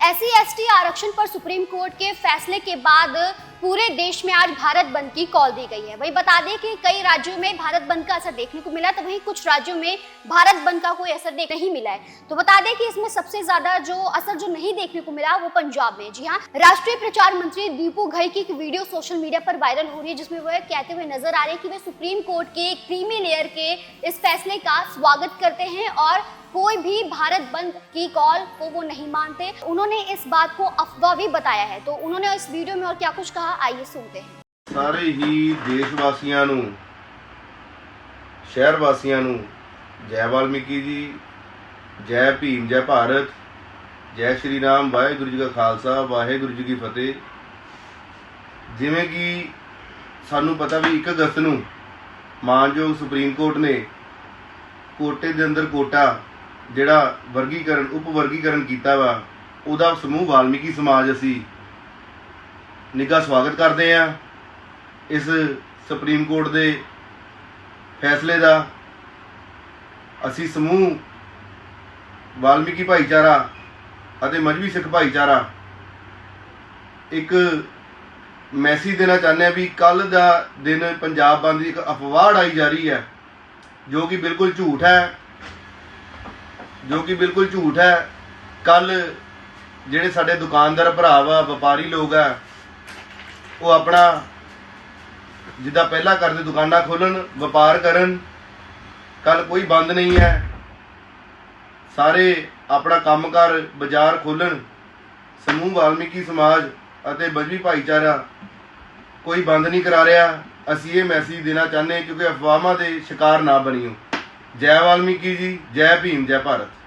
S C आरक्षण पर supreme court के फैसले के बाद पूरे देश में आज भारत बंद की कॉल दी गई है। वही बता दें कि कई राज्यों में भारत बंद का असर देखने को मिला तो वहीं कुछ राज्यों में भारत बंद का कोई असर नहीं मिला है। तो बता दें कि इसमें सबसे ज़्यादा जो असर जो नहीं देखने को मिला, वो पंजाब में जी हाँ राष्ट्रीय प्रचार मंत्री दीपू घई की एक वीडियो सोशल मीडिया पर वायरल हो रही है, जिसमें वह कहते हुए नज़र आ रहे हैं कि वे सुप्रीम कोर्ट के क्रीमी लेयर के इस फैसले का स्वागत करते हैं और कोई भी भारत बंद की कॉल को वो नहीं मानते। उन्होंने इस बात को अफवाह भी बताया है। तो उन्होंने इस वीडियो में और क्या कुछ कहा? आइए सुनते हैं ਸਾਰੇ ਹੀ ਦੇਸ਼ ਵਾਸੀਆਂ ਨੂੰ ਸ਼ਹਿਰ ਵਾਸੀਆਂ ਨੂੰ ਜੈ ਵਾਲਮੀਕੀ ਜੀ ਜੈ ਭੀਮ ਜੈ ਭਾਰਤ ਜੈ ਸ਼੍ਰੀ ਰਾਮ ਵਾਹਿਗੁਰੂ ਜੀ ਕਾ ਖਾਲਸਾ ਵਾਹਿਗੁਰੂ ਜੀ ਕੀ ਫਤਿਹ ਜਿਵੇਂ ਕਿ ਸਾਨੂੰ ਪਤਾ ਵੀ 1 ਅਗਸਤ ਨੂੰ ਮਾਨਯੋਗ ਸੁਪਰੀਮ ਕੋਰਟ ਨੇ ਕੋਟੇ ਦੇ ਅੰਦਰ ਕੋਟਾ ਜਿਹੜਾ ਵਰਗੀਕਰਨ ਉਪ ਵਰਗੀਕਰਨ ਕੀਤਾ ਵਾ ਉਹਦਾ ਸਮੂਹ ਵਾਲਮੀਕੀ ਸਮਾਜ ਅਸੀਂ ਨਿੱਘਾ ਸਵਾਗਤ ਕਰਦੇ ਹਾਂ ਇਸ ਸੁਪਰੀਮ ਕੋਰਟ ਦੇ ਫੈਸਲੇ ਦਾ। ਅਸੀਂ ਸਮੂਹ, ਵਾਲਮੀਕੀ ਭਾਈਚਾਰਾ ਅਤੇ ਮਜਬੀ ਸਿੱਖ ਭਾਈਚਾਰਾ ਇੱਕ ਮੈਸੇਜ ਦੇਣਾ ਚਾਹੁੰਦੇ ਹਾਂ ਵੀ ਕੱਲ ਦਾ ਦਿਨ ਪੰਜਾਬ ਬੰਦ ਦੀ ਇੱਕ ਅਫਵਾਹ ਆਈ ਜਾ ਰਹੀ ਹੈ, ਜੋ ਕਿ ਬਿਲਕੁਲ ਝੂਠ ਹੈ। ਜੋ ਕਿ ਬਿਲਕੁਲ ਝੂਠ ਹੈ। ਕੱਲ ਜਿਹੜੇ ਸਾਡੇ ਦੁਕਾਨਦਾਰ ਭਰਾ ਵਾ, ਵਪਾਰੀ ਲੋਕ ਆ ਉਹ ਆਪਣਾ ਜਿੱਦਾਂ ਪਹਿਲਾਂ ਕਰਦੇ ਦੁਕਾਨਾਂ ਖੋਲਣ ਵਪਾਰ ਕਰਨ, ਕੱਲ ਕੋਈ ਬੰਦ ਨਹੀਂ ਹੈ। ਸਾਰੇ ਆਪਣਾ ਕੰਮਕਾਰ ਬਾਜ਼ਾਰ ਖੋਲਣ ਸਮੂਹ ਵਾਲਮੀਕੀ ਸਮਾਜ ਅਤੇ ਬਜਵੀ ਭਾਈਚਾਰਾ ਕੋਈ ਬੰਦ ਨਹੀਂ ਕਰਾ ਰਿਹਾ। ਅਸੀਂ ਇਹ ਮੈਸੇਜ ਦੇਣਾ ਚਾਹੁੰਦੇ ਹਾਂ ਕਿਉਂਕਿ ਅਫਵਾਹਾਂ ਦੇ ਸ਼ਿਕਾਰ ਨਾ ਬਣੀਓ। ਜੈ ਵਾਲਮੀਕੀ ਜੀ, ਜੈ ਭੀਮ, ਜੈ ਭਾਰਤ।